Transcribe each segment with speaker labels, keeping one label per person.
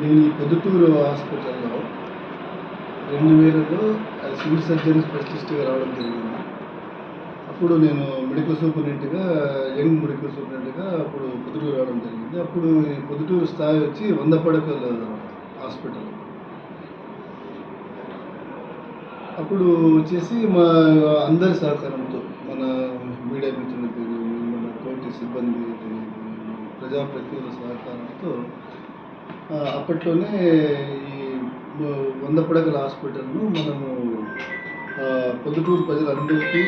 Speaker 1: నేను ఈ పొద్దుటూరు హాస్పిటల్లో రెండు వేలలో సివిల్ సర్జన్ స్పెషలిస్ట్గా రావడం జరిగింది. అప్పుడు నేను మెడికల్ సూపరింటెండెంట్గా యంగ్ మెడికల్ సూపరింటెండెంట్గా అప్పుడు పొద్దుటూరు రావడం జరిగింది. అప్పుడు ఈ పొద్దుటూరు స్థాయి వచ్చి వంద పడకల హాస్పిటల్. అప్పుడు వచ్చేసి మా అందరి సహకారంతో మన మీడియా మిత్రులకి మన తోటి సిబ్బంది ప్రజాప్రతినిధుల సహకారంతో అప్పట్లోనే ఈ వంద పడకల హాస్పిటల్ను మనము పొద్దుటూరు ప్రజలందరికీ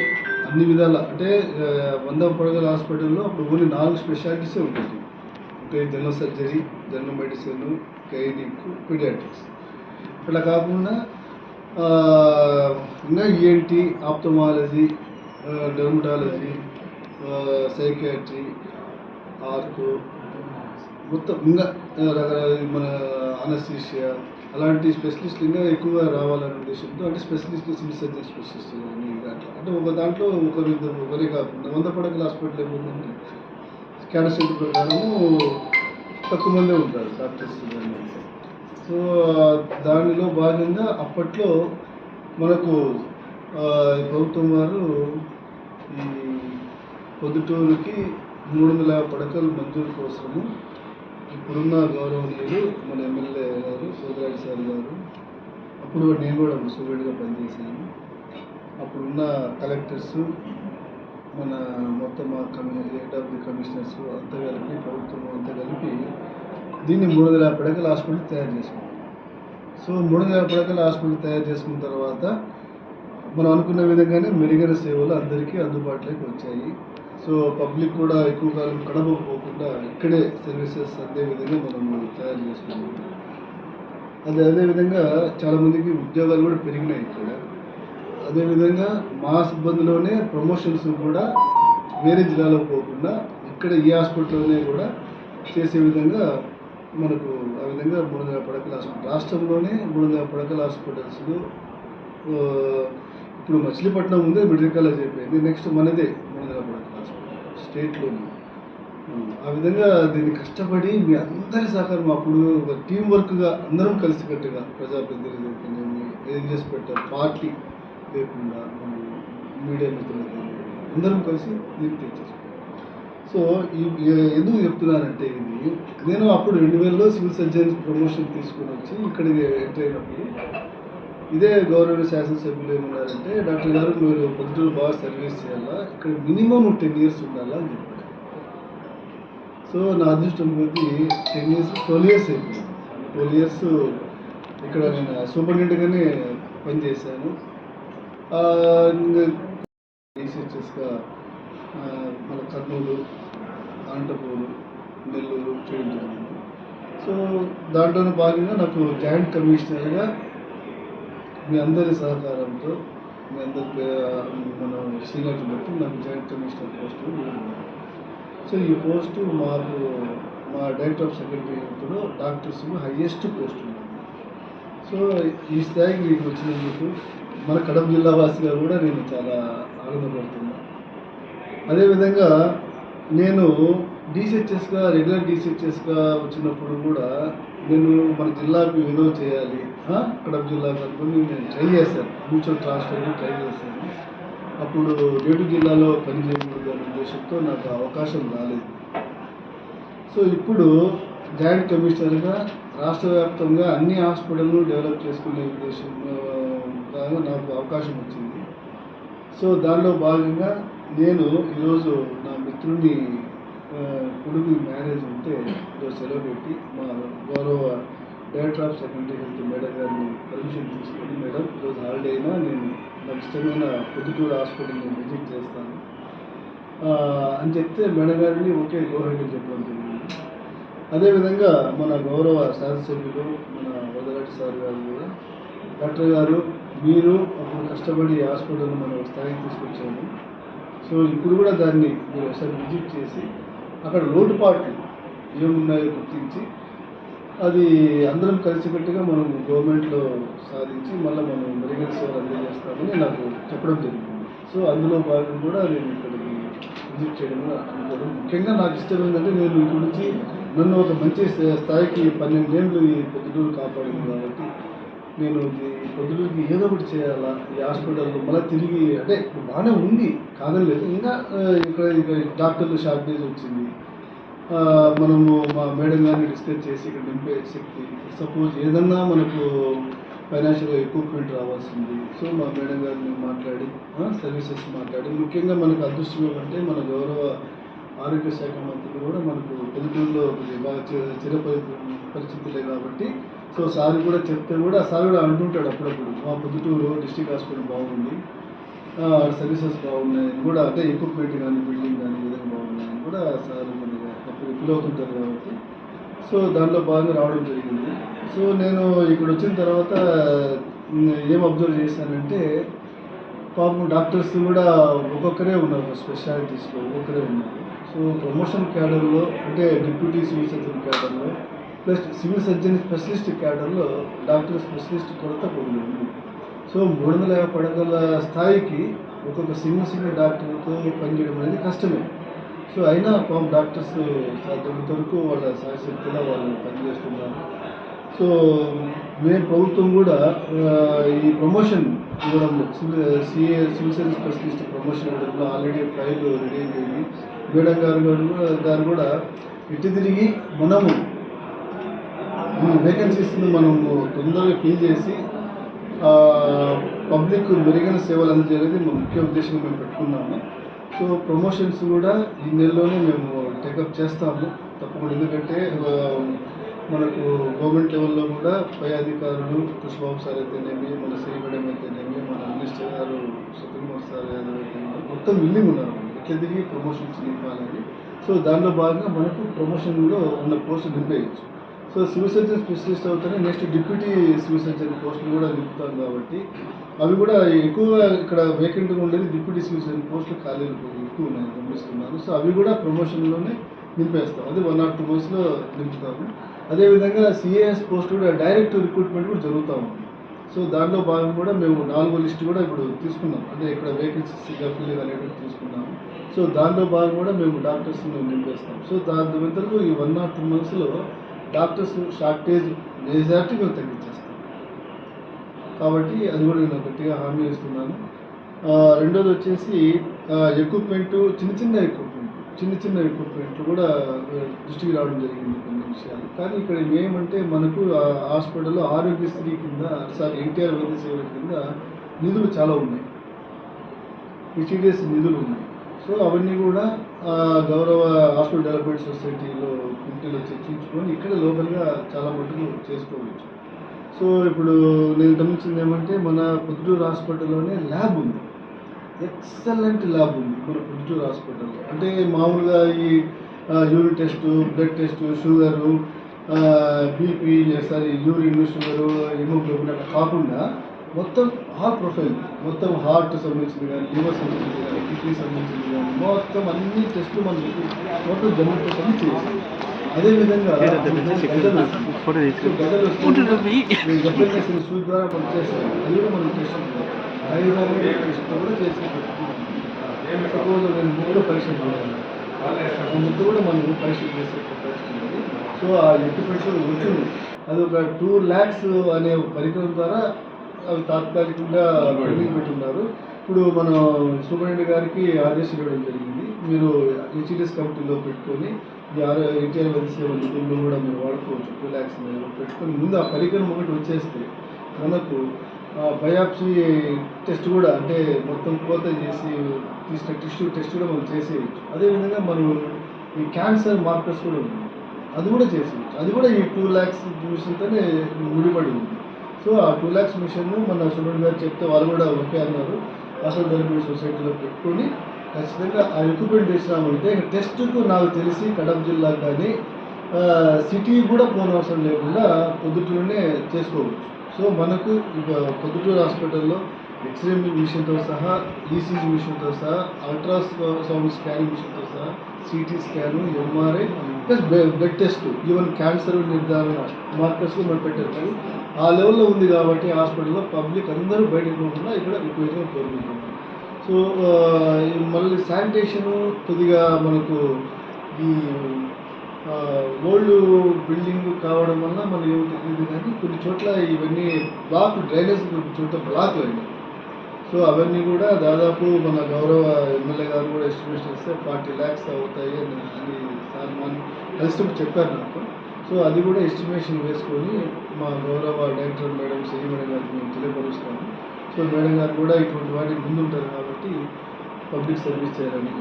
Speaker 1: అన్ని విధాల అంటే వంద పడకల హాస్పిటల్లో అప్పుడు ఓన్లీ నాలుగు స్పెషాలిటీసే ఉంటుంది ఒకటి general surgery general medicine gynaec paediatrics. ఇట్లా కాకుండా ఇంకా ENT ophthalmology dermatology psychiatry Arko మొత్తం ఇంకా మన అనస్థీషియా అలాంటి స్పెషలిస్టులు ఇంకా ఎక్కువగా రావాలనే ఉద్దేశంతో అంటే స్పెషలిస్ట్ సివిల్ సర్జన్ స్పెషలిస్ట్ అని అట్లా. అంటే ఒక దాంట్లో ఒకరు ఇద్దరు ఒకరే కాకుండా వంద పడకల హాస్పిటల్ ఏముందంటే క్యాడర్ సెంటర్ ప్రకారము తక్కువ మందే ఉంటారు డాక్టర్స్ సో దానిలో భాగంగా అప్పట్లో మనకు ప్రభుత్వం వారు ఈ పొద్దుటూరుకి మూడు వందల పడకలు మంజూరు కోసము ఇప్పుడున్న గౌరవనీయులు మన ఎమ్మెల్యే గారు సోదరాడి సార్ గారు. అప్పుడు నేను కూడా సూర్యుడిగా పనిచేశాను. అప్పుడున్న కలెక్టర్స్ మన మొత్తం మా కమి హెడ్ ఆఫ్ ది కమిషనర్స్ అంతా కలిపి ప్రభుత్వం అంతా కలిపి దీన్ని మూడు వందల యాభై పడకల హాస్పిటల్ తయారు చేసుకున్నాం సో మూడు వందల యాభై పడకల హాస్పిటల్ తయారు చేసుకున్న తర్వాత మనం అనుకున్న విధంగానే మెరుగైన సేవలు అందరికీ అందుబాటులోకి వచ్చాయి. సో పబ్లిక్ కూడా ఎక్కువ కాలం కడప పోకుండా ఇక్కడే సర్వీసెస్ అదే విధంగా మనం తయారు చేసుకున్నాం అదే అదేవిధంగా చాలామందికి ఉద్యోగాలు కూడా పెరిగినాయి ఇక్కడ. అదేవిధంగా మా సిబ్బందిలోనే ప్రమోషన్స్ కూడా వేరే జిల్లాలో పోకుండా ఇక్కడ ఈ హాస్పిటల్లోనే కూడా చేసే విధంగా మనకు ఆ విధంగా మూడు వందల పడకల హాస్పిటల్ రాష్ట్రంలోనే మూడు వందల పడకల హాస్పిటల్స్లో ఇప్పుడు మచిలీపట్నం ముందే మెడికల్ కాలేజ్ అయిపోయింది. నెక్స్ట్ మనదే మూడు వందల పడకల హాస్పిటల్ స్టేట్లోనూ. ఆ విధంగా దీన్ని కష్టపడి మీ అందరి సహకారం అప్పుడు ఒక టీం వర్క్గా అందరం కలిసికట్టుగా ప్రజాప్రతినిధులు అయితేనేమి, ఏం చేసి పెట్టారు పార్టీ లేకుండా మీడియా మిత్రులు అందరం కలిసి దీన్ని తెచ్చేసుకున్నాం సో ఈ ఎందుకు చెప్తున్నానంటే ఇది నేను అప్పుడు రెండు వేలలో సివిల్ సర్జన్ ప్రమోషన్ తీసుకొని వచ్చి ఇక్కడికి ఎంటర్ అయినప్పుడు ఇదే గౌరవ శాసనసభ్యులు ఏమన్నారంటే డాక్టర్ గారు మీరు పొద్దుటూరు బాగా సర్వీస్ చేయాలా? ఇక్కడ మినిమం టెన్ ఇయర్స్ ఉండాలా అని చెప్పారు. సో నా అదృష్టం కొద్ది టెన్ ఇయర్స్ ట్వెల్వ్ ఇయర్స్ అయిపోయింది. ట్వెల్వ్ ఇయర్స్ ఇక్కడ నేను సూపరింటెండెంట్గానే పనిచేశాను. రీసెర్చెస్గా మన కర్నూలు అనంతపూరు నెల్లూరు చేయడం జరిగింది. సో దాంట్లోనే భాగంగా నాకు జాయింట్ కమిషనర్గా మీ అందరి సహకారంతో మీ అందరి మన సీనియర్స్ బట్టి నాకు జాయింట్ కమిషనర్ పోస్టు సో ఈ పోస్టు మాకు మా డైరెక్టర్ ఆఫ్ సెక్రటరీతో డాక్టర్స్ హైయెస్ట్ పోస్ట్ ఉంది సో ఈ స్థాయికి మీకు వచ్చినందుకు మన కడప జిల్లా వాసిగా కూడా నేను చాలా ఆనందపడుతున్నాను అదేవిధంగా నేను డీసీహెచ్ఎస్గా రెగ్యులర్ డీసీహెచ్ఎస్గా వచ్చినప్పుడు కూడా నేను మన జిల్లాకు ఏదో చేయాలి. కడప జిల్లాకు అనుకుని నేను ట్రై చేశాను. మ్యూచువల్ ట్రాన్స్ఫర్ ట్రై చేశాను. అప్పుడు ఏడు జిల్లాలో పనిచేయకూడదు అనే ఉద్దేశంతో నాకు అవకాశం రాలేదు. సో ఇప్పుడు జాయింట్ కమిషనర్గా రాష్ట్ర వ్యాప్తంగా అన్ని హాస్పిటల్ను డెవలప్ చేసుకునే ఉద్దేశం నాకు అవకాశం వచ్చింది. సో దానిలో భాగంగా నేను ఈరోజు నా మిత్రుడిని కొడుకు మ్యారేజ్ ఉంటే సెలవు పెట్టి మా గౌరవ director of secondary health madam గారిని పర్మిషన్ తీసుకొని మేడం ఈరోజు హాలిడే అయినా నేను నాకు ఇష్టమైన పొద్దుటూరు హాస్పిటల్ని విజిట్ చేస్తాను. అని చెప్తే మేడం గారిని ఓకే గోహెడ్ అని చెప్పడం జరిగింది అదేవిధంగా మన గౌరవ శాసనసభ్యులు మన వదలాటి సార్ గారు కూడా డాక్టర్ గారు మీరు అప్పుడు కష్టపడి హాస్పిటల్ హాస్పిటల్ని మనం స్థాయికి తీసుకొచ్చాము. సో ఇప్పుడు కూడా దాన్ని మీరు ఒకసారి విజిట్ చేసి అక్కడ లోటుపాట్లు ఏమున్నాయో గుర్తించి అది అందరం కలిసికట్టుగా మనం గవర్నమెంట్లో సాధించి మళ్ళీ మనం మెరుగైన సేవలు అందజేస్తామని నాకు చెప్పడం జరిగింది. సో అందులో భాగం కూడా నేను ఇక్కడికి విజిట్ చేయడం అనుకోవడం ముఖ్యంగా నాకు ఇష్టం ఏంటంటే నేను ఇక్కడ నుంచి నన్ను ఒక మంచి స్థాయికి స్థాయికి పన్నెండేళ్ళు ఈ పొద్దుటూరు కాపాడింది కాబట్టి నేను ఈ ఏదో ఒకటి చేయాలా? ఈ హాస్పిటల్లో మళ్ళీ తిరిగి అంటే బాగానే ఉంది కాదని లేదు. ఇంకా ఇక్కడ ఇక్కడ డాక్టర్లు షార్టేజ్ వచ్చింది. మనము మా మేడం గారిని డిస్కస్ చేసి ఇక్కడ నింపే శక్తి. సపోజ్ ఏదన్నా మనకు ఫైనాన్షియల్గా ఎక్విప్మెంట్ రావాల్సింది. సో మా మేడం గారిని మాట్లాడి సర్వీసెస్ మాట్లాడి ముఖ్యంగా మనకు అదృష్టం ఏమంటే మన గౌరవ ఆరోగ్య శాఖ మంత్రి కూడా మనకు తెలుగులో బాగా చిర చిరపరి పరిస్థితులే కాబట్టి సో సార్ కూడా చెప్తే కూడా సార్ కూడా అంటుంటాడు అప్పుడప్పుడు మా పొద్దుటూరు డిస్టిక్ హాస్పిటల్ బాగుంది సర్వీసెస్ సర్వీసెస్ బాగున్నాయని కూడా అంటే ఎక్విప్మెంట్ కానీ బిల్డింగ్ కానీ ఏదైనా విధంగా బాగున్నాయని కూడా సార్ మనకి అప్పుడు ఫీల్ అవుతుంటారు కాబట్టి. సో దాంట్లో బాగా రావడం జరిగింది. సో నేను ఇక్కడ వచ్చిన తర్వాత ఏం అబ్జర్వ్ చేశానంటే పాపం డాక్టర్స్ కూడా ఒక్కొక్కరే ఉన్నారు స్పెషాలిటీస్లో ఒక్కొక్కరే ఉన్నారు. సో ప్రమోషన్ క్యాడర్లో అంటే డిప్యూటీ సివిల్ క్యాడర్లో ప్లస్ సివిల్ సర్జన్ స్పెషలిస్ట్ క్యాడర్లో డాక్టర్ స్పెషలిస్ట్ కొరత కొద్దిగా ఉంది సో మూడు వందల యాభై పడగల స్థాయికి ఒక్కొక్క సింగిల్ సింగిల్ డాక్టర్తో పనిచేయడం అనేది కష్టమే. సో అయినా పాపం డాక్టర్స్ సాధ్యమైనంత వరకు వాళ్ళ సహశక్తిలో వాళ్ళు పనిచేస్తున్నారు. సో మేము ప్రభుత్వం కూడా ఈ ప్రమోషన్ ఇవ్వడంలో civil CA civil service specialist promotion ఇవ్వడంలో ఆల్రెడీ ఫైల్ రెడీ అయిపోయింది మేడం గారు గారు కూడా ఇటు తిరిగి మనము వేకెన్సీస్ని మనము తొందరగా ఫిల్ చేసి పబ్లిక్ మెరుగైన సేవలు అందజేయాలని మా ముఖ్య ఉద్దేశంగా మేము పెట్టుకున్నాము. సో ప్రమోషన్స్ కూడా ఈ నెలలోనే మేము టేకప్ చేస్తాము. తప్పకుండా ఎందుకంటే మనకు గవర్నమెంట్ లెవెల్లో కూడా పై అధికారులు కృష్ణబాబు సార్ అయితేనేమి మన శ్రీ మేడం అయితేనేమి మన మినిస్టర్ గారు సుకుమార్ సార్ యాదవ్ అయితేనేమి మొత్తం విల్లింగ్ ఉన్నారు. ఎట్లా తిరిగి ప్రమోషన్స్ నింపాలని సో దానిలో భాగంగా మనకు ప్రమోషన్లో ఉన్న పోస్టులు నింపేయచ్చు. సో సివిల్ సర్జన్ స్పెషలిస్ట్ అవుతానే నెక్స్ట్ డిప్యూటీ సివిల్ సర్జన్ పోస్టులు కూడా నింపుతాం కాబట్టి అవి కూడా ఎక్కువగా ఇక్కడ వేకెంట్గా ఉండేది డిప్యూటీ సివిల్ సర్జన్ పోస్టులు ఖాళీలు ఎక్కువ ఉన్నాయి గమనిస్తున్నాను సో అవి కూడా ప్రమోషన్లోనే నింపేస్తాం అది వన్ ఆర్ టూ మంత్స్లో నింపుతాము అదేవిధంగా సిఏఎస్ పోస్ట్ కూడా డైరెక్ట్ రిక్రూట్మెంట్ కూడా జరుగుతూ ఉంది. సో దాంట్లో భాగం కూడా మేము నాలుగో లిస్ట్ కూడా ఇప్పుడు తీసుకున్నాం. అంటే ఇక్కడ వేకెన్సీస్ ఫిల్ అనేటువంటి తీసుకున్నాము. సో దాంట్లో భాగం కూడా మేము డాక్టర్స్ నింపేస్తాం సో దాని ఈ వన్ ఆర్ టూ మంత్స్లో డాక్టర్స్ షార్టేజ్ మెజార్టీగా తగ్గించేస్తాను కాబట్టి అది కూడా నేను గట్టిగా హామీ ఇస్తున్నాను. రెండోది వచ్చేసి ఎక్విప్మెంట్ చిన్న చిన్న ఎక్విప్మెంట్ చిన్న చిన్న ఎక్విప్మెంట్ కూడా దృష్టికి రావడం జరిగింది కొన్ని విషయాలు. కానీ ఇక్కడ ఏమంటే మనకు హాస్పిటల్లో ఆరోగ్యశ్రీ కింద సారీ ఎన్టీఆర్ వైద్య సేవల కింద నిధులు చాలా ఉన్నాయి. హెచ్డిఎస్ నిధులు ఉన్నాయి. సో అవన్నీ కూడా గౌరవ హాస్టల్ డెవలప్మెంట్ సొసైటీలో కమిటీలో చర్చించుకొని ఇక్కడ లోకల్గా చాలా మటుకు చేసుకోవచ్చు. సో ఇప్పుడు నేను గమనించింది ఏమంటే మన పుత్తూరు హాస్పిటల్లోనే ల్యాబ్ ఉంది. ఎక్సలెంట్ ల్యాబ్ ఉంది మన పుత్తూరు హాస్పిటల్లో. అంటే మామూలుగా ఈ urine test blood test sugar BP sorry urine sugar haemoglobin అట్లా కాకుండా మొత్తం ఆల్ ప్రొఫైల్ మొత్తం హార్ట్ సంబంధించింది కానీ లివర్ సంబంధించింది కానీ కిడ్నీ సంబంధించింది కానీ మొత్తం అన్ని టెస్టులు మనం టోటల్ జనరల్ టెస్ట్ అన్ని చేయాలి అదేవిధంగా గడ్డలు
Speaker 2: ఫోటో
Speaker 1: సో గడ్డలు వస్తుంది. మేము గడ్డలు చేసిన సూది ద్వారా మనం చేస్తాం. అది కూడా మనం టెస్ట్ కూడా సపోజ్ నేను ముక్కులో పరీక్ష చేయాలి. కూడా మనం పరీక్ష చేసే పరిస్థితి సో ఆ ఎక్విప్మెంట్స్ వచ్చింది. అది ఒక టూ ల్యాక్స్ అనే పరికరం ద్వారా అవి తాత్కాలికంగా పెట్టున్నారు. ఇప్పుడు మనం సూపరింటెండెంట్ గారికి ఆదేశం ఇవ్వడం జరిగింది. మీరు హెచ్డిఎస్ కమిటీలో పెట్టుకొని ఎన్టీఆర్ వైద్య సేవ నిధుల్లో కూడా మీరు వాడుకోవచ్చు టూ ల్యాక్స్ పెట్టుకొని ముందు ఆ పరికరం ఒకటి వచ్చేస్తే మనకు బయాప్సీ టెస్ట్ కూడా అంటే మొత్తం కోత చేసి తీసిన టెస్ట్ టెస్ట్ కూడా మనం చేసేయచ్చు. అదేవిధంగా మనం ఈ క్యాన్సర్ మార్కర్స్ కూడా ఉన్నాయి. అది కూడా చేసేయచ్చు. అది కూడా ఈ టూ ల్యాక్స్ మిషన్తోనే ముడిపడి ఉంది. సో ఆ టూ ల్యాక్స్ మిషన్ మన సుబ్రహ్మణ్య గారు చెప్తే వాళ్ళు కూడా ఓకే అన్నారు. అసలు డెవలప్మెంట్ సొసైటీలో పెట్టుకొని ఖచ్చితంగా ఆ ఎక్విప్మెంట్ తెచ్చినామంటే టెస్ట్కు నాకు తెలిసి కడప జిల్లా కానీ సిటీ కూడా పోనవసరం లేకుండా పొద్దుటూరునే చేసుకోవచ్చు. సో మనకు పొద్దుటూరు హాస్పిటల్లో ఎక్స్రే మిషన్తో సహా ఈసీజీ మిషన్తో సహా అల్ట్రా సౌండ్ స్కానింగ్ మిషన్తో సహా CT scan MRI plus blood test even cancer నిర్ధారణ మార్కర్స్ మనం పెట్టారు కానీ ఆ లెవెల్లో ఉంది కాబట్టి హాస్పిటల్లో పబ్లిక్ అందరూ బయటకు పోకుండా ఇక్కడ విపరీతంగా కోరుకుంటున్నారు సో మళ్ళీ శానిటేషన్ కొద్దిగా మనకు ఈ ఓల్డ్ బిల్డింగ్ కావడం వల్ల మనకి ఏమో తెలియదు కానీ కొన్ని చోట్ల ఇవన్నీ బ్లాక్ డ్రైనేజ్ కొన్ని చోట్ల బ్లాక్ అయినాయి సో అవన్నీ కూడా దాదాపు మన గౌరవ ఎమ్మెల్యే గారు కూడా ఎస్టిమేషన్ ఇస్తే ఫార్టీ ల్యాక్స్ అవుతాయి అని అని సార్ మన కలిసినప్పుడు చెప్పారు నాకు. సో అది కూడా ఎస్టిమేషన్ వేసుకొని మా గౌరవ డైరెక్టర్ మేడం శ్రీ మేడం గారికి మేము తెలియపరుస్తాము సో మేడం గారు కూడా ఇటువంటి వాటికి ముందుంటారు కాబట్టి పబ్లిక్ సర్వీస్ చేయాలని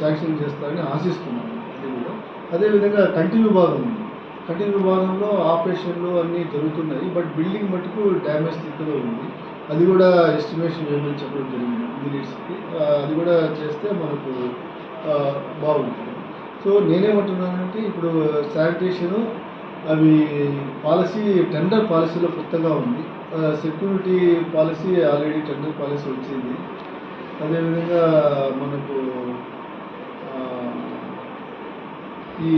Speaker 1: శాంక్షన్ చేస్తారని ఆశిస్తున్నాను అది కూడా. అదేవిధంగా కంటి విభాగం ఉంది. కంటి విభాగంలో ఆపరేషన్లు అన్నీ జరుగుతున్నాయి బట్ బిల్డింగ్ మటుకు డ్యామేజ్ స్థితిలో ఉంది. అది కూడా ఎస్టిమేషన్ వేయమని చెప్పడం జరిగింది ఇంజనీర్స్కి అది కూడా చేస్తే మనకు బాగుంటుంది. సో నేనేమంటున్నానంటే ఇప్పుడు శానిటేషను అవి పాలసీ టెండర్ పాలసీలో కొత్తగా ఉంది. Security policy already tender policy వచ్చింది. అదేవిధంగా మనకు ఈ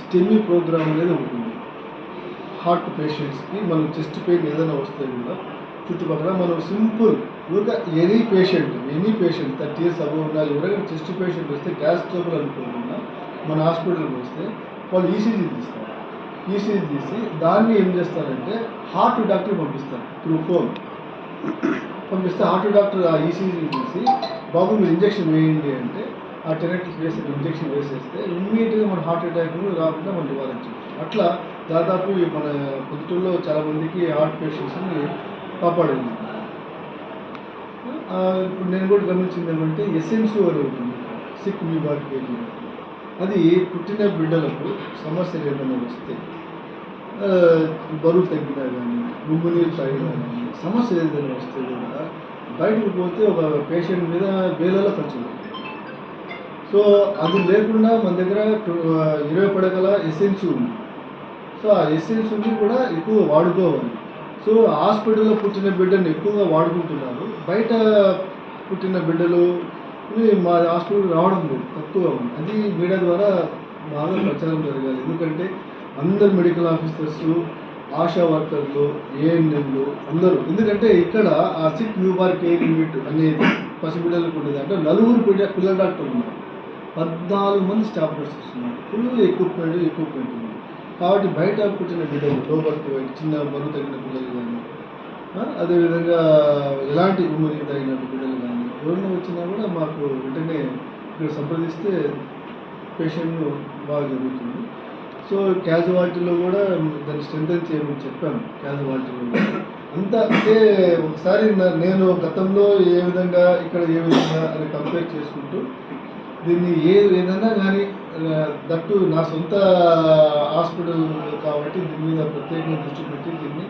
Speaker 1: స్టెమీ ప్రోగ్రామ్ అనేది ఉంటుంది. హార్ట్ పేషెంట్స్కి మనం చెస్ట్ పెయిన్ ఏదైనా వస్తే కూడా చుట్టుపక్కల మనం సింపుల్ ఊరిక any patient any patient thirty years above ఉండాలి ఎవరైనా చెస్ట్ పేషెంట్ వస్తే గ్యాస్ ట్రబుల్ అనుకోకుండా మన హాస్పిటల్కి వస్తే వాళ్ళు ఈసీజీ తీస్తారు. ఈసీజీ తీసి దాన్ని ఏం చేస్తారంటే హార్ట్ డాక్టర్ పంపిస్తారు త్రూ ఫోన్. పంపిస్తే హార్ట్ డాక్టర్ ఆ ఈసీజీ తీసి బాబు మీరు ఇంజెక్షన్ వేయండి అంటే ఆ టెనెటిక్స్ వేసి ఇంజెక్షన్ వేసేస్తే ఇమ్మీడియట్గా మన హార్ట్ అటాక్ రాకుండా మనం నివారించవచ్చు అట్లా దాదాపు మన పొద్దుటూరులో చాలా మందికి హార్ట్ పేషెంట్స్ని కాపాడింది. ఇప్పుడు నేను కూడా గమనించింది ఏమంటే ఎస్ఎన్సీ అని ఉంటుంది సిక్ మీ బాడీ అది పుట్టిన బిడ్డలకు సమస్యలు ఏమైనా వస్తే బరువు తగ్గినా కానీ గుమ్ము నీరు తాగినా కానీ సమస్య ఏదైనా వస్తే కూడా బయటకు పోతే ఒక పేషెంట్ మీద వేలలో ఖర్చు అవుతుంది. సో అది లేకుండా మన దగ్గర ఇరవై పడగల ఎసెన్సీ ఉంది. సో ఆ ఎసెన్సీని కూడా ఎక్కువ వాడుకోవాలి. సో హాస్పిటల్లో పుట్టిన బిడ్డను ఎక్కువగా వాడుకుంటున్నారు. బయట పుట్టిన బిడ్డలు ఇవి మా హాస్పిటల్కి రావడం లేదు తక్కువ ఉంది. అది మీడియా ద్వారా బాగా ప్రచారం జరగాలి ఎందుకంటే అందరు మెడికల్ ఆఫీసర్స్ ఆశా వర్కర్లు ఏఎన్ఎంలు అందరూ. ఎందుకంటే ఇక్కడ ఆ sick newborn care unit అనేది పసిబిడ్డలకు ఉండేది. అంటే నలుగురు పిల్ల పిల్లల డాక్టర్లు ఉన్నారు. పద్నాలుగు మంది స్టాఫ్ నర్సెస్ ఉన్నారు. ఫుల్ ఎక్విప్మెంట్ ఎక్విప్మెంట్ ఉంది. కాబట్టి బయట పుట్టిన బిడ్డలు లో బర్త్ చిన్న బరువు తగిన పిల్లలు కానీ అదేవిధంగా ఎలాంటి ఉమ్మరి తగిన బిడ్డలు ఎవరైనా వచ్చినా కూడా మాకు వెంటనే ఇక్కడ సంప్రదిస్తే పేషెంట్ బాగా జరుగుతుంది సో క్యాజువాలిటీలో కూడా దాన్ని స్ట్రెంగ్ చేయమని చెప్పాను క్యాజువాలిటీలో కూడా. అంత అంటే ఒకసారి నేను గతంలో ఏ విధంగా ఇక్కడ ఏ విధంగా అని కంపేర్ చేసుకుంటూ దీన్ని ఏ ఏదైనా కానీ దట్టు నా సొంత హాస్పిటల్ కాబట్టి దీని మీద ప్రత్యేకంగా దృష్టి పెట్టి దీన్ని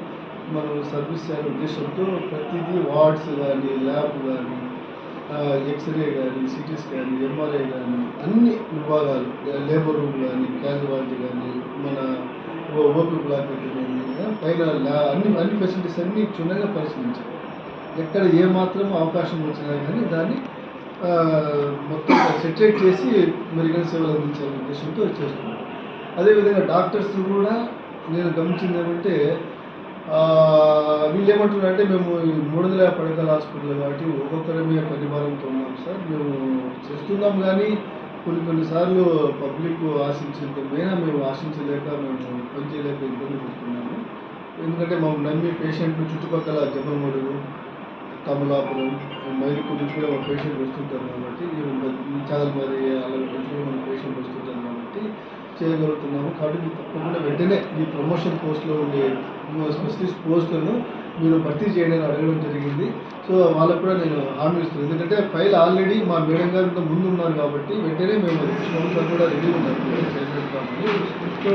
Speaker 1: మనం సర్వీస్ చేయాలనే ఉద్దేశంతో ప్రతిదీ వార్డ్స్ కానీ ల్యాబ్ కానీ ఎక్స్రే కానీ సిటీ స్కాన్ ఎంఆర్ఐ కానీ అన్ని విభాగాలు లేబర్ రూమ్ కానీ క్యాజువాలిటీ కానీ మన ఓ- ఓపీ బ్లాక్ కానీ, పైన అన్ని అన్ని ఫెసిలిటీస్ అన్ని క్షుణ్ణంగా పరిశీలించాలి. ఎక్కడ ఏ మాత్రం అవకాశం వచ్చినా కానీ దాన్ని మొత్తం సెటరేట్ చేసి మెరుగైన సేవలు అందించాలనే ఉద్దేశంతో చేస్తున్నాం. అదేవిధంగా డాక్టర్స్ కూడా నేను గమనించింది ఏమంటే వీళ్ళు ఏమంటున్నారంటే మేము ఈ మూడు వందల యాభై పడకల హాస్పిటల్ కాబట్టి ఒక్కొక్కరమే పరిమాణంతో ఉన్నాం సార్. మేము చేస్తున్నాం కానీ కొన్ని కొన్నిసార్లు పబ్లిక్ ఆశించింది మేనా మేము ఆశించలేక మేము పనిచేయలేక ఇబ్బంది పడుతున్నాము. ఎందుకంటే మాకు నమ్మి పేషెంట్లు చుట్టుపక్కల జమ్మలమడుగు కమలాపురం మైరుకు నుంచి కూడా మా పేషెంట్ వస్తుంటారు కాబట్టి ఈ చాలా మరి అలాంటి నుంచి కూడా మన పేషెంట్ వస్తుంటారు కాబట్టి చేయగలుగుతున్నాము. కాబట్టి మీరు తప్పకుండా వెంటనే ఈ ప్రమోషన్ పోస్ట్లో ఉండే స్పెషలిస్ట్ పోస్టులను మీరు భర్తీ చేయండి అని అడగడం జరిగింది. సో వాళ్ళకు కూడా నేను హామీ ఇస్తున్నాను. ఎందుకంటే ఫైల్ ఆల్రెడీ మా మేడం గారు ముందు ఉన్నారు కాబట్టి వెంటనే మేము కృష్ణ కూడా రెడీ ఉన్నాం చేయలేదు కాబట్టి సో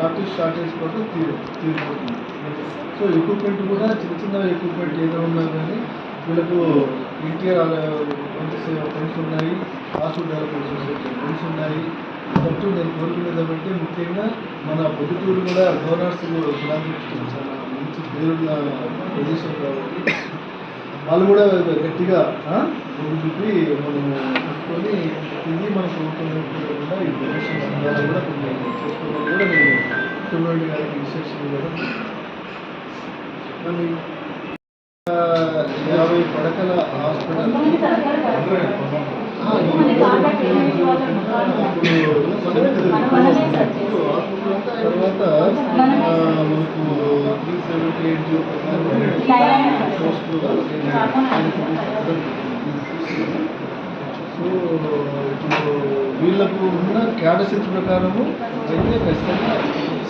Speaker 1: డాక్టర్ షార్టేజ్ కోసం తీరు తీరిపోతుంది సో ఎక్విప్మెంట్ కూడా చిన్న చిన్న ఎక్విప్మెంట్ ఏదో ఉన్నా కానీ వీళ్ళకు ఎన్టీఆర్ ఫండ్స్ ఉన్నాయి హాస్పిటల్ డెవలప్మెంట్ ఫండ్స్ ఉన్నాయి. ఫస్ట్ నేను కోరుకునేది ఏమంటే ముఖ్యంగా మన పొద్దుటూరు కూడా డోనర్స్ ఫిలాంథ్రపిస్ట్ చాలా మంచి పేరున్న ప్రదేశం కాబట్టి. వాళ్ళు కూడా గట్టిగా ఆ, ముందు చూపి మనం పెట్టుకొని ఇది మన ప్రభుత్వం కూడా ఈ డొనేషన్ ద్వారా కూడా కొంచెం చేసుకోవడం కూడా నేను సుబ్రహ్మణ్య గారికి విశేషం ఇవ్వడం కానీ యాభై పడకల హాస్పిటల్. ఆ, తర్వాత మనకు three seventy eight zero so ఇప్పుడు వీళ్ళకు ఉన్న క్యాడసిటీ ప్రకారము అయితే ఖచ్చితంగా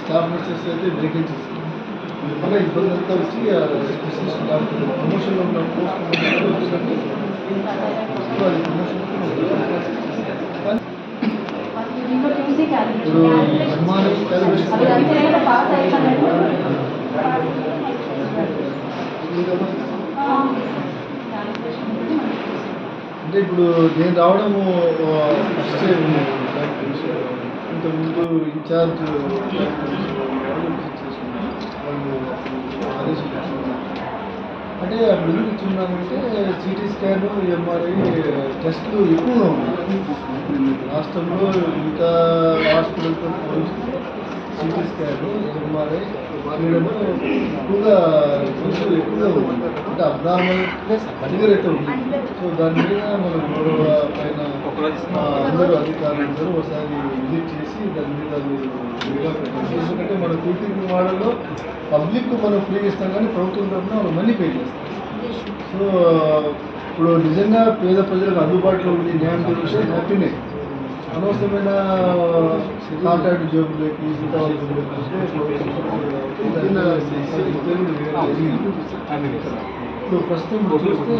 Speaker 1: స్టాఫ్ నర్సెస్ అయితే బ్రేకింగ్ వేకెన్సీస్ మళ్ళీ ఇబ్బంది అంతా వచ్చి స్పెషలిస్ట్ డాక్టర్ ప్రమోషన్లో ఉన్న పోస్ట్ ఇప్పుడు ఎంఆర్ఐ అంటే ఇప్పుడు నేను రావడము ఇంతకుముందు ఇన్ఛార్జ్ వాళ్ళు ఆదేశం ఇచ్చున్నారు. అంటే అప్పుడు ఎందుకు సిటీ స్కాన్ ఎంఆర్ఐ టెస్ట్లు ఎక్కువగా ఉన్నాయి. రాష్ట్రంలో మిగతా హాస్పిటల్తో పోలిస్తే సిటీ స్కాన్ ఎంఆర్ఐ చేయడము ఎక్కువగా కొంచెం ఎక్కువగా ఉంది అంటే అబ్నార్మల్ ఫిగర్ అయితే ఉంది సో దాని మీద మనం గౌరవ పైన అందరూ అధికారులు అందరూ ఒకసారి విజిట్ చేసి దాని మీద ఎందుకంటే మన కూటింగ్ మోడల్లో పబ్లిక్ మనం ఫ్రీ ఇస్తాం కానీ ప్రభుత్వం తరఫున వాళ్ళు మనీ పే చేస్తాం సో ఇప్పుడు నిజంగా పేద ప్రజలకు అందుబాటులో ఉండి న్యాయం జరిగితే హ్యాపీనే అనవసరమైన కాంట్రాక్ట్ జాబులకి మిగతా ఇప్పుడు ప్రస్తుతం చూస్తే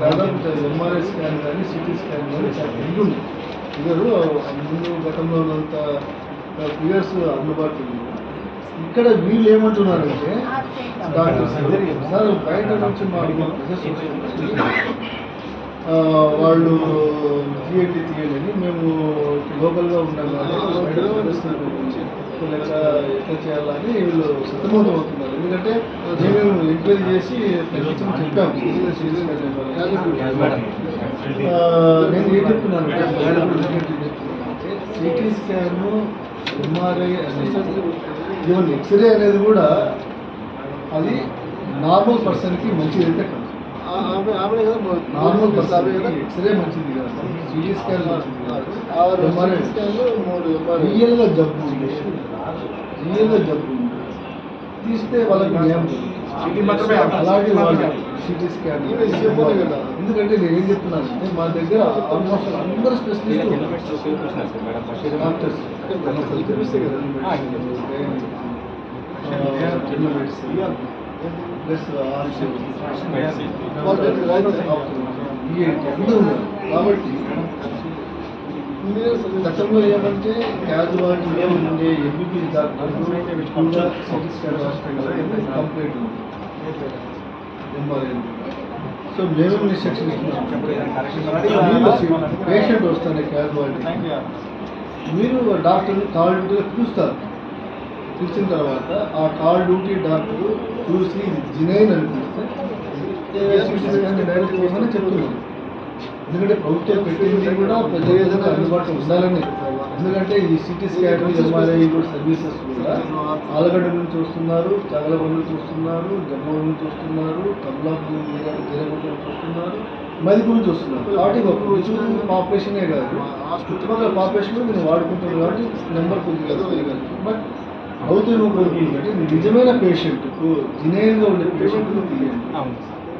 Speaker 1: దాదాపు ఎంఆర్ఐ స్కాన్ కానీ సిటీ స్కాన్ కానీ చాలా ఉంటుంది ఇద్దరు ముందు గతంలో ఉన్నంత ఫిగర్స్ అందుబాటులో ఉంది. ఇక్కడ వీళ్ళు ఏమంటున్నారంటే డాక్టర్ సార్ బయట నుంచి మాకు వాళ్ళు తీయండి తీయండి మేము లోకల్గా ఉన్నాం కాబట్టి ఎట్లా ఎట్లా చేయాలని వీళ్ళు సిద్ధమవుతూ అవుతున్నారు ఎందుకంటే మేము ఎంక్వైరీ చేసి ప్రభుత్వం చెప్పాము సీరియస్ నేను ఏం చెప్తున్నాను సిటీ స్కాన్ ఎంఆర్ఐ అనేది ఈవెన్ ఎక్స్రే అనేది కూడా అది నార్మల్ పర్సన్కి మంచిది అయితే కాదు? నార్మల్ పర్సన్ ఎక్స్రే మంచిది కాదు? సిటీ స్కాన్ మంచిది కాదు? ఎంఆర్ఐ. రియల్గా జబ్బు ఉంది. రియల్గా జబ్బు ఉంది. తీస్తే వాళ్ళకి న్యాయం జరుగుతుంది. అలాగే వాళ్ళు సిటీ స్కాన్ ఎందుకంటే నేను ఏం చెప్తున్నానంటే మా దగ్గర ఆల్మోస్ట్ అందరు స్పెషలిస్ట్ డాక్టర్స్. ప్లస్ అందరూ కాబట్టి గతంలో ఏమంటే క్యాజువాలిటీలో ఉండే ఎంబీబీఎస్ డాక్టర్లు ఎక్కువగా సిటీ హాస్పిటల్ కంప్లీట్ సో మేము ఇన్స్ట్రక్షన్ పేషెంట్ వస్తాను క్యాజువాలిటీ మీరు డాక్టర్ని కాల్ డ్యూటీలో పిలుస్తారు పిలిచిన తర్వాత ఆ కాల్ డ్యూటీ డాక్టర్ చూసి ఇది జినైన్ అనిపిస్తే డైరెక్ట్ చేయమని చెప్తున్నాను. ఎందుకంటే ప్రభుత్వం పెట్టింది కూడా ప్రజలకు అందుబాటులో ఉండాలని. ఎందుకంటే ఈ సిటీ స్కాన్ ఎంఆర్ఐ కూడా సర్వీసెస్ కూడా ఆలగడ్డ నుంచి వస్తున్నారు చగలగొండ నుంచి వస్తున్నారు జమ్మూ నుంచి వస్తున్నారు తమ్లాపు జీరగుంట నుంచి వస్తున్నారు మదిపూర్ నుంచి వస్తున్నారు. కాబట్టి ఒక రుజువు పాపులేషనే కాదు. ఆ చుట్టుపక్కల పాపులేషన్ నేను వాడుకుంటున్నాను కాబట్టి నెంబర్ కొద్దిగా బట్ అవుతున్న కోరుకుంటుంది అంటే నిజమైన పేషెంట్కు జినైన్గా ఉండే పేషెంట్ను తీయండి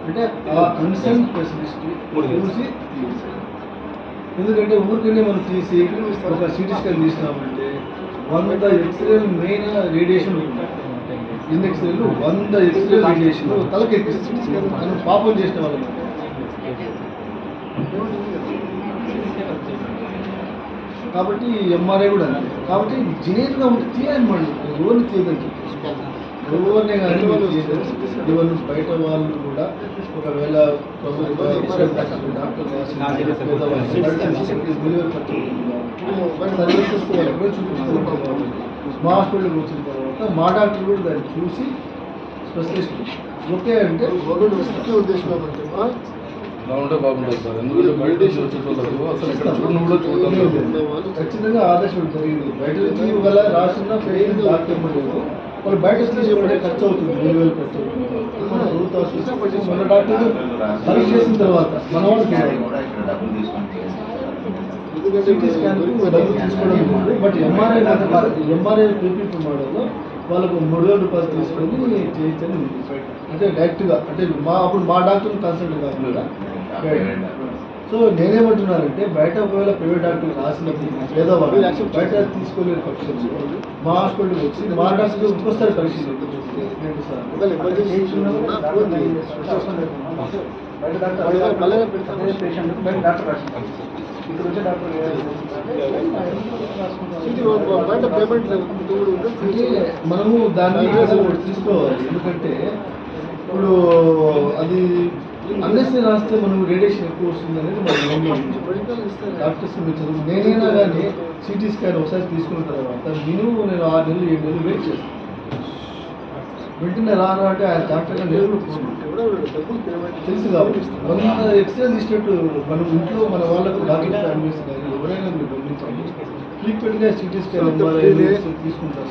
Speaker 1: అంటే ఆ కన్సర్న్ స్పెషలిస్ట్ చూసి. ఎందుకంటే ఊరికనే మనం తీసి ఒక సిటీ స్కాన్ తీసినామంటే వంద ఎక్స్రేలు మెయిన్ రేడియేషన్ ఎన్ని ఎక్స్రేలు వంద ఎక్స్రే రేడియేషన్ తలకెక్కిస్తుంది మనం పాపం చేసిన వాళ్ళం. కాబట్టి ఎంఆర్ఐ కూడా కాబట్టి జినేట్గా ఉంటే తీయాలి మళ్ళీ ఎవరిని తీయదని చెప్పేసి ఎవరినే కానీ ఈవెన్ బయట వాళ్ళు కూడా ఒకవేళ సర్వీసెస్ ఎప్పుడో మా హాస్పిటల్కి వచ్చిన తర్వాత మా డాక్టర్ కూడా దాన్ని చూసి స్పెషలిస్ట్ ఓకే అంటే ముఖ్య ఉద్దేశం ఏమంటే
Speaker 2: ఉంటే బాగుంటుంది సార్. ఎందుకంటే బయట నుంచి అసలు ఇక్కడ చూడను కూడా చూడలేదు
Speaker 1: ఖచ్చితంగా ఆదేశం జరిగింది బయట నుంచి ఒకవేళ రాసిన పేరు లేదు. వాళ్ళు బయట తీసుకునే ఖర్చు అవుతుంది మూడు వేలు ఖర్చు అవుతుంది మన డాక్టర్ పరీక్ష చేసిన తర్వాత మన వాళ్ళు. సిటీ స్కాన్ డబ్బులు తీసుకోవడం బట్ ఎంఆర్ఐ ఎంఆర్ఐ పీపీపీ మోడల్లో వాళ్ళకు మూడు వేల రూపాయలు తీసుకొని చేయించని అంటే డైరెక్ట్గా అంటే మా అప్పుడు మా డాక్టర్ని కన్సల్ట్ కాకుండా సో నేనేమంటున్నానంటే బయట ఒకవేళ ప్రైవేట్ డాక్టర్ రాసినప్పుడు పేదవాళ్ళు బయట తీసుకోలేని పక్షంలో మా హాస్పిటల్కి వచ్చి మా డాక్టర్ ఇంకోసారి పరీక్ష బయట డాక్టర్ అదే పేషెంట్ బయట డాక్టర్ రాసింది. ఇక్కడ వచ్చే డాక్టర్
Speaker 3: బయట పేమెంట్
Speaker 1: మనము దాన్ని తీసుకోవాలి. ఎందుకంటే ఇప్పుడు అది అన్నెసరీ రాస్తే మనం రేడియేషన్ ఎక్కువ వస్తుంది అనేది మనం డాక్టర్స్ మీరు చదువు నేనైనా కానీ సిటీ స్కాన్ ఒకసారి తీసుకున్న తర్వాత మినిమం నేను ఆరు నెలలు ఏడు నెలలు వెయిట్ చేస్తాను. వెంటనే రాను అంటే ఆయన డాక్టర్ గారు తెలుసు కాబట్టి. మన ఎక్స్రే తీసినట్టు మనం ఇంట్లో మన వాళ్ళకు డాక్టర్ ఫ్యామిలీస్ కానీ ఎవరైనా మీరు గమనించండి. ఫ్రీక్వెంట్గా సిటీ స్కాన్ తీసుకుంటారు.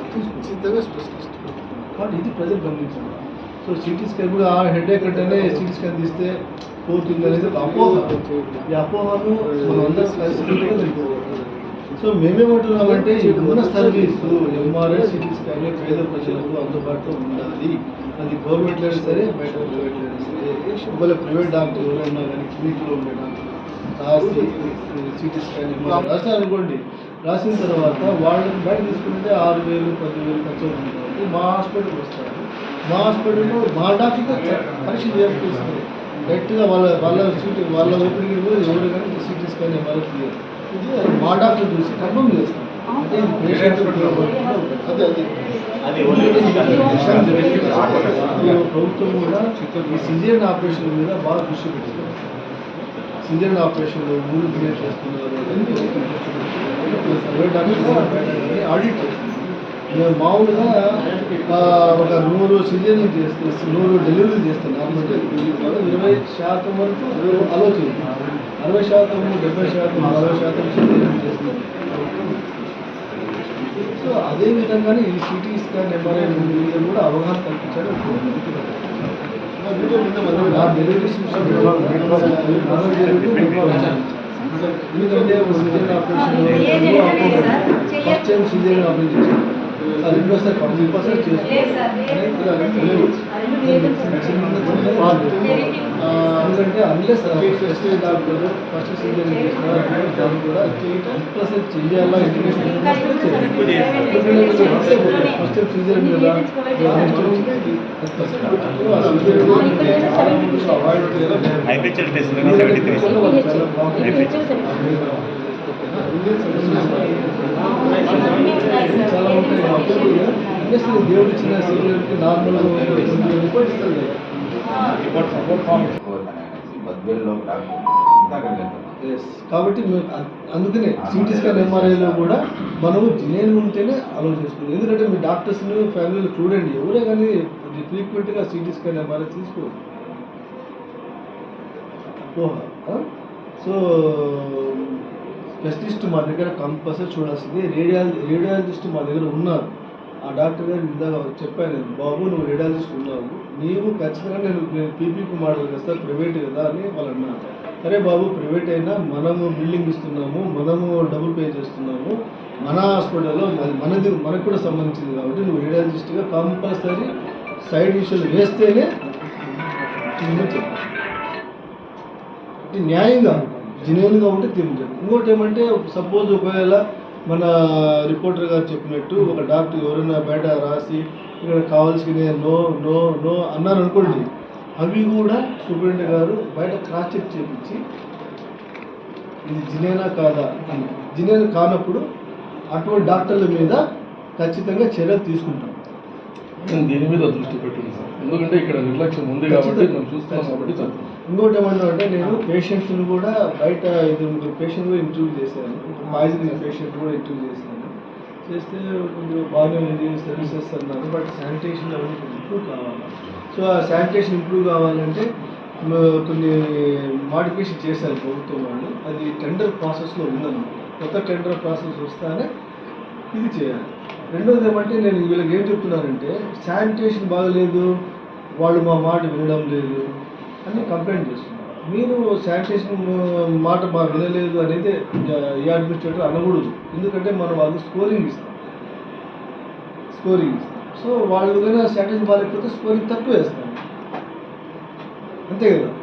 Speaker 1: కాబట్టి ఇది ప్రజలు గమనించాలి సో సిటీ స్కాన్ కూడా ఆ హెడ్ ఏక్ అంటేనే సిటీ స్కాన్ తీస్తే పోతుంది అనేది ఒక అపోహ. ఈ అపోహను మనం అందరం సో మేమేమంటున్నామంటే ఇప్పుడున్న సర్వీస్ ఎంఆర్ఐ సిటీ స్కాన్ పేద ప్రజలకు అందుబాటులో ఉండాలి. అది గవర్నమెంట్లో అయినా సరే బయట ప్రైవేట్లో అయినా సరే. ఒకవేళ ప్రైవేట్ డాక్టర్ ఎవరైనా కానీ క్లినిక్లో ఉండే డాక్టర్ రాసి సిటీ స్కాన్ రాశారు అనుకోండి రాసిన తర్వాత వాళ్ళని బయట తీసుకుంటే ఆరు వేలు పదివేలు ఖర్చు ఉంటుంది మా హాస్పిటల్కి వస్తారు. మా హాస్పిటల్లో మా డాక్టర్ పరీక్ష చేయాల్సి డైరెక్ట్గా వాళ్ళ వాళ్ళ సీట్ వాళ్ళ ఓపెనింగ్ ఎవరు కానీ సిటీ స్కాన్ వాళ్ళకి ఇది మా డాక్టర్ చూసి కన్ఫర్మ్ చేస్తాం. అంటే ఇది పేషెంట్ అదే అదే ప్రభుత్వం కూడా ఈ సిజరియన్ ఆపరేషన్ మీద బాగా దృష్టి పెట్టింది. సిజరియన్ ఆపరేషన్ మూడు క్లియర్ చేస్తున్నారు. ప్రైవేట్ డాక్టర్ ఆడిట్ చేస్తుంది మేము మామూలుగా ఒక నూరు సిజరియన్ చేస్తే నూరు డెలివరీ చేస్తాను నార్మల్గా. ఇరవై శాతం వరకు ఆలోచన అరవై శాతం డెబ్బై శాతం నలభై శాతం సిజరియన్ చేస్తున్నారు సో అదే విధంగానే ఈ సిటీ స్కాన్ ఎంఆర్ఐ మీద కూడా అవగాహన కల్పించడం ఎందుకంటే operation first time caesarean operation ఎందుకంటే unless first doctor first caesarean దాన్ని కూడా కంపల్సరీ చెయ్యాలా ఇంటిమేషన్ ఫస్ట్ సీజన్ కదా
Speaker 4: సెవెంటీ త్రీ
Speaker 1: చాలా ఉంటాయి కాబట్టి దేవుడు ఇచ్చిన సీరియల్కి నార్మల్ రిపోర్ట్ కాబట్టి మేము అందుకనే సిటీ స్కాన్ ఎంఆర్ఐలో కూడా మనము నేను ఉంటేనే అలౌ ఎందుకంటే మీ డాక్టర్స్ని ఫ్యామిలీలు చూడండి. ఎవరే కానీ ఫ్రీక్వెంట్గా సిటీ స్కాన్ ఎంఆర్ఐ తీసుకోరు. సో ప్లస్టిస్ట్ మా దగ్గర కంపల్సరీ చూడాల్సింది. రేడియాలజీ రేడియాలజిస్ట్ మా దగ్గర ఉన్నారు. ఆ డాక్టర్ గారు ఇందాక చెప్పాను నేను బాబు నువ్వు రేడియాలజిస్ట్ ఉన్నావు. నీవు ఖచ్చితంగా నేను నేను పీపీ మోడల్ కదా ప్రైవేట్ కదా అని వాళ్ళు అన్నారు. సరే బాబు ప్రైవేట్ అయినా మనము బిల్డింగ్ ఇస్తున్నాము మనము డబుల్ పే చేస్తున్నాము. మన హాస్పిటల్లో అది మనది మనకు కూడా సంబంధించింది కాబట్టి నువ్వు రేడియాలజిస్ట్గా కంపల్సరీ సైడ్ ఇష్యూలు వేస్తేనే నేను చెప్పాను న్యాయంగా జెన్యున్గా ఉంటే తీర్చారు ఇంకోటి ఏమంటే సపోజ్ ఒకవేళ మన రిపోర్టర్ గారు చెప్పినట్టు ఒక డాక్టర్ ఎవరైనా బయట రాసి ఇక్కడ కావాల్సిన నో నో నో అన్నారు అనుకోండి అవి కూడా సూపరింటెండెంట్ గారు బయట క్రాస్ చెక్ చేయించి ఇది జినేనా కాదా అని. జినేనా కానప్పుడు అటువంటి డాక్టర్ల మీద ఖచ్చితంగా చర్యలు తీసుకుంటాం.
Speaker 2: దీని మీద దృష్టి పెట్టింది సార్. ఎందుకంటే ఇక్కడ నిర్లక్ష్యం ఉంది కాబట్టి మనం చూస్తున్నాం కాబట్టి
Speaker 1: ఇంకోటి ఏమన్నా అంటే నేను పేషెంట్స్ని కూడా బయట ఇద్దరు పేషెంట్ కూడా ఇంటర్వ్యూ చేశాను. పాయిజన్ పేషెంట్ కూడా ఇంటర్వ్యూ చేశాను. చేస్తే కొంచెం బాగానే ఉంది సర్వీసెస్ అన్నారు. బట్ శానిటేషన్ అవన్నీ ఇంప్రూవ్ కావాలి. సో ఆ శానిటేషన్ ఇంప్రూవ్ కావాలంటే కొన్ని మాడిఫికేషన్ చేశారు ప్రభుత్వం వాళ్ళు. అది టెండర్ ప్రాసెస్లో ఉందన్నమాట. కొత్త టెండర్ ప్రాసెస్ వస్తానే ఇది చేయాలి. రెండోది ఏమంటే నేను వీళ్ళకి ఏం చెప్తున్నానంటే శానిటేషన్ బాగలేదు వాళ్ళు మా మాట వినడం లేదు. అని కంప్లైంట్ చేస్తున్నారు. మీరు శానిటేషన్ మాట మా వినలేదు అనేది ఈ అడ్మినిస్ట్రేటర్ అనకూడదు. ఎందుకంటే మనం వాళ్ళకి స్కోరింగ్ ఇస్తాం. స్కోరింగ్ ఇస్తాం. సో వాళ్ళు కనుక శానిటేషన్ బాగాలేకపోతే స్కోరింగ్ తక్కువ వేస్తాం అంతే కదా?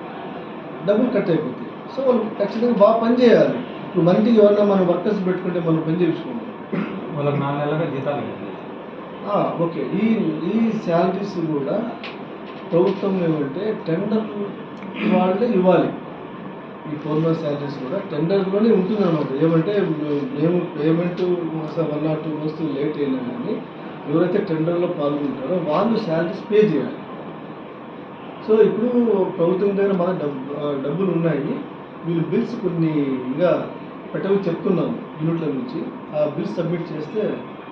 Speaker 1: డబ్బులు కట్ అయిపోతాయి సో వాళ్ళు ఖచ్చితంగా బాగా పని చేయాలి. ఇప్పుడు మనకి ఎవరన్నా మనం వర్కర్స్ పెట్టుకుంటే మనం పని చేయించుకుంటాం.
Speaker 5: వాళ్ళకి నాలుగు నెలలుగా జీతాలు ఇవ్వండి.
Speaker 1: ఆ, ఓకే. ఈ ఈ శాలరీస్ కూడా ప్రభుత్వం ఏమంటే టెండర్ వాళ్ళే ఇవ్వాలి. ఈ ఫోర్మల్ శాలరీస్ కూడా టెండర్లోనే ఉంటుంది అనమాట ఏమంటే మేము payment one or two months late అయినా కానీ ఎవరైతే టెండర్లో పాల్గొంటారో వాళ్ళు శాలరీస్ పే చేయాలి. సో ఇప్పుడు ప్రభుత్వం దగ్గర మన డబ్బు డబ్బులు ఉన్నాయి. వీళ్ళు బిల్స్ కొన్ని ఇంకా పెట్టవి చెప్తున్నాము. యూనిట్ల నుంచి ఆ బిల్స్ సబ్మిట్ చేస్తే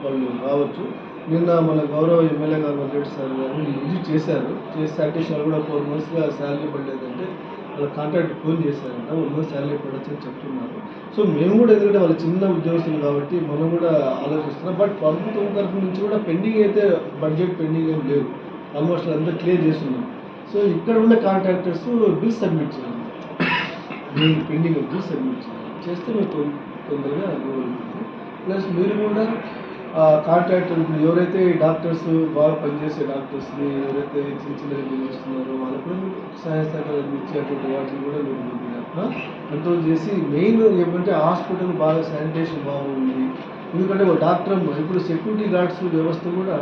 Speaker 1: వాళ్ళు రావచ్చు. నిన్న మన గౌరవ ఎమ్మెల్యే గారు రెడ్డి సార్ గారు విజిట్ చేశారు. చేసి శానిటేషన్ కూడా ఫోర్ మంత్స్గా శాలరీ పడలేదంటే వాళ్ళ కాంట్రాక్ట్ ఫోన్ చేశారంట. వన్ మంత్ శాలరీ పడచ్చు అని చెప్తున్నారు. సో మేము కూడా ఎందుకంటే వాళ్ళు చిన్న ఉద్యోగస్తులు కాబట్టి మనం కూడా ఆలోచిస్తున్నాం. బట్ ప్రభుత్వం తరఫు నుంచి కూడా పెండింగ్ అయితే బడ్జెట్ పెండింగ్ ఏం లేవు ఆల్మోస్ట్ అంతా క్లియర్ చేస్తున్నాం సో ఇక్కడ ఉండే కాంట్రాక్టర్స్ బిల్ సబ్మిట్ చేయాలి. మేము పెండింగ్ బిల్ సబ్మిట్ చేయాలి. చేస్తే మేము తొందరగా ప్లస్ మీరు కూడా కాంట్రాక్టర్ ఇప్పుడు ఎవరైతే డాక్టర్స్ బాగా పనిచేసే డాక్టర్స్ని ఎవరైతే చిన్న చిన్న చేస్తున్నారో వాళ్ళకు కూడా మీరు సహాయ సహకారాలు అందించి వాటిని కూడా మీరు కంట్రోల్ చేసి మెయిన్ ఏమంటే హాస్పిటల్ బాగా శానిటేషన్ బాగుంది. ఎందుకంటే ఒక డాక్టర్ అమ్మ ఇప్పుడు సెక్యూరిటీ గార్డ్స్ వ్యవస్థ కూడా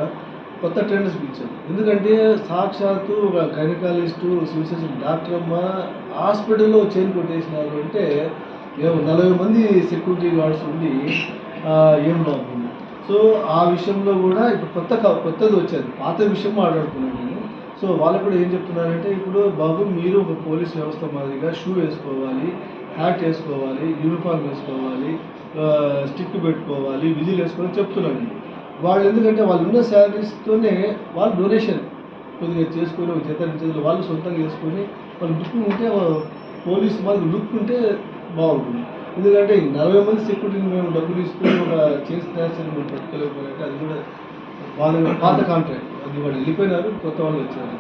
Speaker 1: కొత్త ట్రెండ్స్ పిచ్చారు ఎందుకంటే సాక్షాత్తు ఒక గైనకాలజిస్టు సివిల్ డాక్టర్ అమ్మ హాస్పిటల్లో చైన్ కొట్టేసినారు అంటే నలభై మంది సెక్యూరిటీ గార్డ్స్ ఉండి ఏం బాగుంది? సో ఆ విషయంలో కూడా ఇప్పుడు కొత్త కొత్తది వచ్చేది. పాత విషయం మాట్లాడుతున్నాను నేను. సో వాళ్ళు కూడా ఏం చెప్తున్నారంటే ఇప్పుడు బాబు మీరు ఒక పోలీస్ వ్యవస్థ మాదిరిగా షూ వేసుకోవాలి హ్యాట్ వేసుకోవాలి యూనిఫామ్ వేసుకోవాలి స్టిక్ పెట్టుకోవాలి విజిల్ వేసుకోవాలని చెప్తున్నాను వాళ్ళు ఎందుకంటే వాళ్ళు ఉన్న శాలరీస్తోనే వాళ్ళు డొనేషన్ కొద్దిగా చేసుకొని ఒక జత చేతులు వాళ్ళు సొంతంగా చేసుకొని వాళ్ళు లుక్ ఉంటే పోలీస్ వాళ్ళకి లుక్ ఉంటే బాగుంటుంది. ఎందుకంటే ఈ నలభై మంది సెక్యూరిటీని మేము డబ్బులు ఇస్తూ ఒక చేసి నేషన్ మేము పట్టుకోలేకపోయారంటే అది కూడా వాళ్ళ పాత కాంట్రాక్ట్ అది వాళ్ళు వెళ్ళిపోయినారు కొత్త వాళ్ళు వచ్చారు.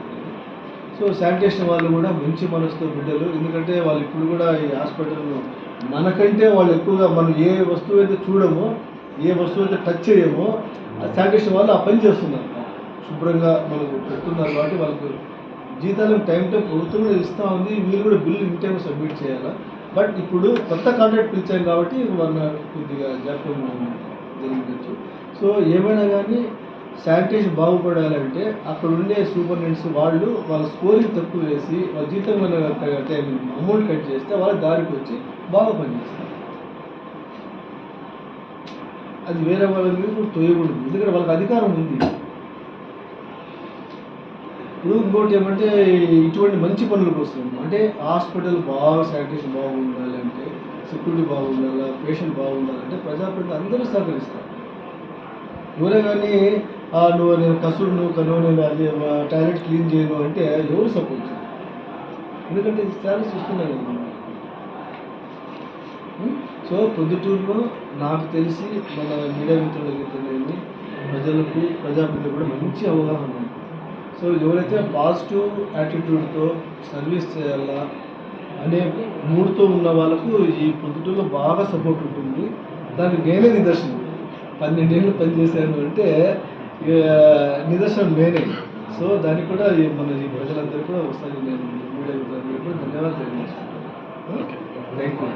Speaker 1: సో శానిటేషన్ వాళ్ళు కూడా మంచి మనసుతో బిడ్డలు. ఎందుకంటే వాళ్ళు ఇప్పుడు కూడా ఈ హాస్పిటల్లో మనకంటే వాళ్ళు ఎక్కువగా మనం ఏ వస్తువు అయితే చూడమో ఏ వస్తువు అయితే టచ్ చేయమో ఆ శానిటేషన్ వాళ్ళు ఆ పని చేస్తున్నారు. శుభ్రంగా మనకు పెడుతున్నారు కాబట్టి వాళ్ళకు జీతాలను టైం టైం ప్రభుత్వం కూడా ఇస్తూ ఉంది. వీళ్ళు కూడా బిల్లు ఇన్ టైం సబ్మిట్ చేయాలా? బట్ ఇప్పుడు కొత్త కాంట్రాక్ట్ పిలిచాం కాబట్టి వాళ్ళ కొద్దిగా జాప్యం జరిగించవచ్చు సో ఏమైనా కానీ శానిటేషన్ బాగుపడాలంటే అక్కడ ఉండే సూపరింటెండెంట్స్ వాళ్ళు వాళ్ళ స్కోరింగ్ తక్కువ వేసి వాళ్ళ జీతం అమౌంట్ కట్ చేస్తే వాళ్ళ దారికి వచ్చి బాగా పనిచేస్తారు. అది వేరే వాళ్ళ మీద కూడా తోయకూడదు. ఎందుకంటే వాళ్ళకి అధికారం ఉంది. ఇప్పుడు ఇంకోటి ఏమంటే ఇటువంటి మంచి పనుల కోసం అంటే హాస్పిటల్ బాగా శానిటేషన్ బాగుండాలి అంటే సెక్యూరిటీ బాగుండాలా పేషెంట్ బాగుండాలంటే ప్రజాప్రతి అందరూ సహకరిస్తారు. ఎవరే కానీ "ఆ, నువ్వు నేను కసుడు నువ్వు కను నేను అది టాయిలెట్ క్లీన్ చేయను అంటే ఎవరు సపోర్ట్ చేయరు. ఎందుకంటే శాలరీస్ ఇస్తున్నాయి సో పొద్దుటూరులో నాకు తెలిసి మన మీడియా మిత్రులకి తెలియని ప్రజలకు ప్రజాప్రతి కూడా మంచి అవగాహన ఉంది. సో ఎవరైతే పాజిటివ్ యాటిట్యూడ్తో సర్వీస్ చేయాలా అనే మూడుతో ఉన్న వాళ్ళకు ఈ పొద్దుటూరులో బాగా సపోర్ట్ ఉంటుంది. దానికి నేనే నిదర్శనం. పన్నెండేళ్ళు పనిచేశాను అంటే నిదర్శనం నేనే. సో దానికి కూడా మన ఈ ప్రజలందరూ కూడా ఒకసారి నేను మీడియా కూడా ధన్యవాదాలు తెలియజేస్తున్నాను. Thank you